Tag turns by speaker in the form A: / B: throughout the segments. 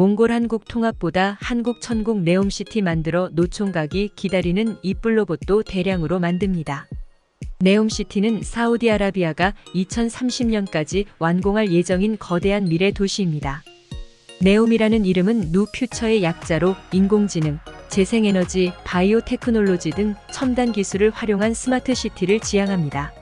A: 몽골 한국 통합보다 한국 천국 네옴시티 만들어 노총각이 기다리는 이뿔 로봇도 대량으로 만듭니다. 네옴시티는 사우디아라비아가 2030년까지 완공할 예정인 거대한 미래 도시입니다. 네옴이라는 이름은 누 퓨처의 약자로 인공지능, 재생에너지, 바이오 테크놀로지 등 첨단 기술을 활용한 스마트 시티를 지향합니다.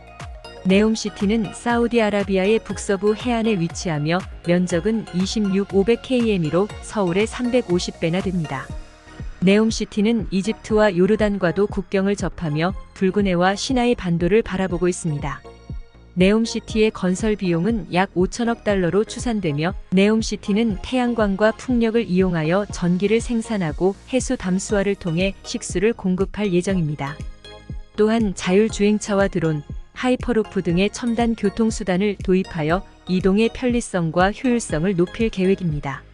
A: 네옴시티는 사우디아라비아의 북서부 해안에 위치하며 면적은 26 500km이로 서울의 350배나 됩니다. 네옴시티는 이집트와 요르단과도 국경을 접하며 붉은 해와 시나이 반도를 바라보고 있습니다. 네옴시티의 건설 비용은 약 5천억 달러로 추산되며 네옴시티는 태양광과 풍력을 이용하여 전기를 생산하고 해수 담수화를 통해 식수를 공급할 예정입니다. 또한 자율주행차와 드론, 하이퍼루프 등의 첨단 교통수단을 도입하여 이동의 편리성과 효율성을 높일 계획입니다.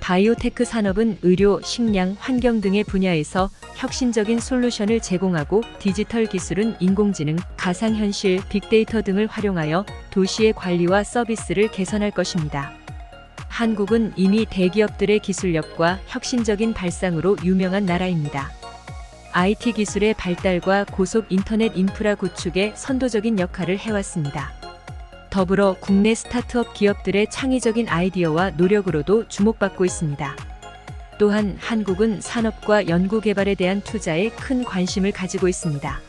A: 바이오테크 산업은 의료, 식량, 환경 등의 분야에서 혁신적인 솔루션을 제공하고 디지털 기술은 인공지능, 가상현실, 빅데이터 등을 활용하여 도시의 관리와 서비스를 개선할 것입니다. 한국은 이미 대기업들의 기술력과 혁신적인 발상으로 유명한 나라입니다. IT 기술의 발달과 고속 인터넷 인프라 구축에 선도적인 역할을 해왔습니다. 더불어 국내 스타트업 기업들의 창의적인 아이디어와 노력으로도 주목받고 있습니다. 또한 한국은 산업과 연구개발에 대한 투자에 큰 관심을 가지고 있습니다.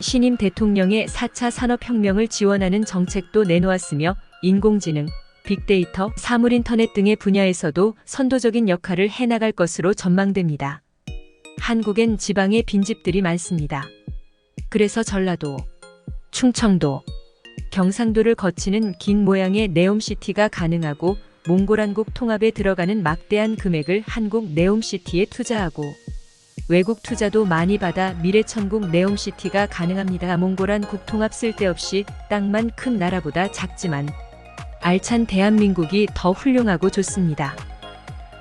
A: 신임 대통령의 4차 산업혁명을 지원하는 정책도 내놓았으며 인공지능, 빅데이터, 사물인터넷 등의 분야에서도 선도적인 역할을 해나갈 것으로 전망됩니다. 한국엔 지방의 빈집들이 많습니다. 그래서 전라도, 충청도, 경상도를 거치는 긴 모양의 네옴시티가 가능하고 몽골 한국 통합에 들어가는 막대한 금액을 한국 네옴시티에 투자하고 외국 투자도 많이 받아 미래천국 네옴시티가 가능합니다. 몽골 한 국 통합 쓸데없이 땅만 큰 나라보다 작지만 알찬 대한민국이 더 훌륭하고 좋습니다.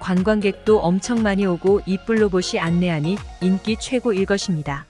A: 관광객도 엄청 많이 오고 이뿔 로봇이 안내하니 인기 최고일 것입니다.